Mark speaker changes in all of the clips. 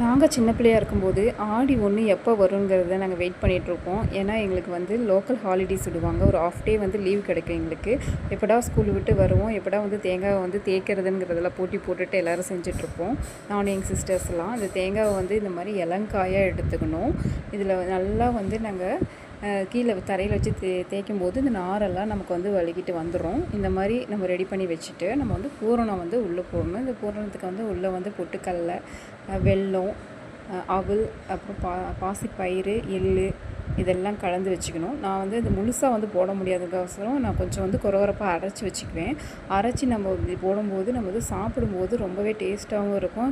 Speaker 1: நாங்கள் சின்ன பிள்ளையா இருக்கும்போது ஆடி ஒன்று எப்போ வருங்கிறத நாங்கள் வெயிட் பண்ணிகிட்ருப்போம் ஏன்னா எங்களுக்கு வந்து லோக்கல் ஹாலிடேஸ் விடுவாங்க. ஒரு ஆஃப் டே வந்து லீவ் கிடைக்கும் எங்களுக்கு. எப்படா ஸ்கூல் விட்டு வருவோம் எப்படா வந்து தேங்காவை வந்து தேய்க்கிறதுங்கிறதெல்லாம் போட்டி போட்டுட்டு எல்லோரும் செஞ்சிட்ருப்போம் நானும் எங்கள் சிஸ்டர்ஸ்லாம் அந்த தேங்காவை வந்து இந்த மாதிரி இளங்காயாக எடுத்துக்கணும். இதில் நல்லா வந்து நாங்கள் கீழே தரையில் வச்சு தே தேய்க்கும் போது இந்த நாரெல்லாம் நமக்கு வந்து வழுகிட்டு வந்துடும் இந்த மாதிரி நம்ம ரெடி பண்ணி வச்சுட்டு நம்ம வந்து பூரணம் வந்து உள்ளே போடணும். இந்த பூரணத்துக்கு வந்து உள்ளே வந்து பொட்டுக்கடலை வெல்லம் அவல் அப்புறம் பா பாசிப்பயிறு எள் இதெல்லாம் கலந்து வச்சுக்கணும். நான் வந்து இது முழுசாக வந்து போட முடியாதுக்கோசரம் நான் கொஞ்சம் வந்து குறவரப்பாக அரைச்சி வச்சுக்குவேன். அரைச்சி நம்ம இப்படி போடும்போது நம்ம வந்து சாப்பிடும்போது ரொம்பவே டேஸ்ட்டாகவும் இருக்கும்.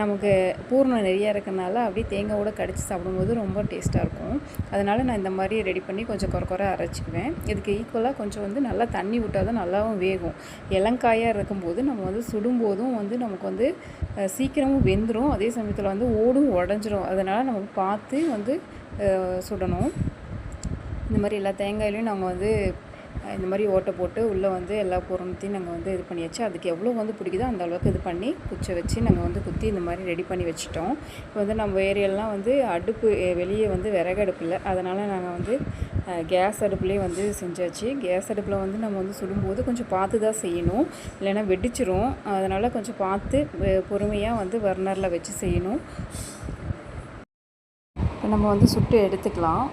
Speaker 1: நமக்கு பூர்ணம் நிறையா இருக்கனால அப்படியே தேங்காயோட கடிச்சு சாப்பிடும்போது ரொம்ப டேஸ்ட்டாக இருக்கும். அதனால் நான் இந்த மாதிரி ரெடி பண்ணி கொஞ்சம் குறை குறை அரைச்சிக்குவேன். இதுக்கு ஈக்குவலாக கொஞ்சம் வந்து நல்லா தண்ணி விட்டால் தான் நல்லாவும் வேகும். இளங்காயாக இருக்கும்போது நம்ம வந்து சுடும்போதும் வந்து நமக்கு வந்து சீக்கிரமும் வெந்துடும் அதே சமயத்தில் வந்து ஓடும் உடஞ்சிரும். அதனால் நம்ம பார்த்து வந்து சுடணும். இந்த மாதிரி எல்லா தேங்காயிலையும் நாங்கள் வந்து இந்த மாதிரி ஓட்டை போட்டு உள்ளே வந்து எல்லா பொருளத்தையும் நாங்கள் வந்து இது பண்ணியாச்சு. அதுக்கு எவ்வளோ வந்து பிடிக்குதோ அந்த அளவுக்கு இது பண்ணி குச்சை வச்சு நாங்கள் வந்து குத்தி இந்த மாதிரி ரெடி பண்ணி வச்சுட்டோம். இப்போ வந்து நம்ம ஏரியெல்லாம் வந்து அடுப்பு வெளியே வந்து விறகு அடுப்பு இல்லை. அதனால் நாங்கள் வந்து கேஸ் அடுப்புலேயே வந்து செஞ்சாச்சு. கேஸ் அடுப்பில் வந்து நம்ம வந்து சுடும்போது கொஞ்சம் பார்த்து தான் செய்யணும். இல்லைன்னா வெடிச்சிரும். அதனால் கொஞ்சம் பார்த்து பொறுமையாக வந்து வர்னரில் வச்சு செய்யணும். நம்ம வந்து சுட்டு எடுத்துக்கலாம்.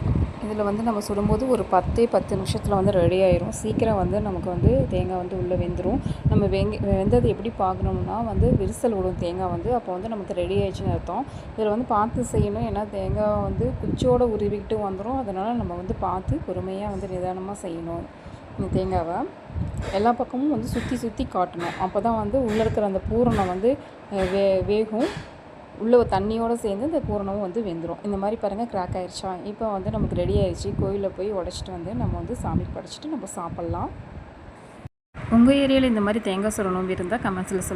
Speaker 1: இதில் வந்து நம்ம சுடும்போது ஒரு பத்தே பத்து நிமிஷத்தில் வந்து ரெடி ஆயிரும். சீக்கிரம் வந்து நமக்கு வந்து தேங்காய் வந்து உள்ளே வெந்துடும் நம்ம வெங்க வெந்தது எப்படி பார்க்கணும்னா வந்து விரிசல் விடும் தேங்காய் வந்து அப்போ வந்து நமக்கு ரெடி ஆயிடுச்சுன்னு அர்த்தம். இதில் வந்து பார்த்து செய்யணும். ஏன்னா தேங்காய் வந்து குச்சியோடு உருவிக்கிட்டு வந்துடும் அதனால் நம்ம வந்து பார்த்து பொறுமையாக வந்து நிதானமாக செய்யணும் இந்த தேங்காவை. எல்லா பக்கமும் வந்து சுற்றி சுற்றி காட்டணும். அப்போ தான் வந்து உள்ளே இருக்கிற அந்த பூரணம் வந்து வே வேகும். உள்ளே தண்ணியோடு சேர்ந்து இந்த பூரணமும் வந்து வெந்துடும் இந்த மாதிரி பாருங்கள் கிராக் ஆயிடுச்சா இப்போ வந்து நமக்கு ரெடி ஆயிடுச்சு கோயிலில் போய் உடச்சிட்டு வந்து நம்ம வந்து சாமி படைச்சிட்டு நம்ம சாப்பிட்லாம். உங்கள் ஏரியாவில் இந்த மாதிரி தேங்காய் சுரணும் இருந்தால் கமெண்ட்ஸில்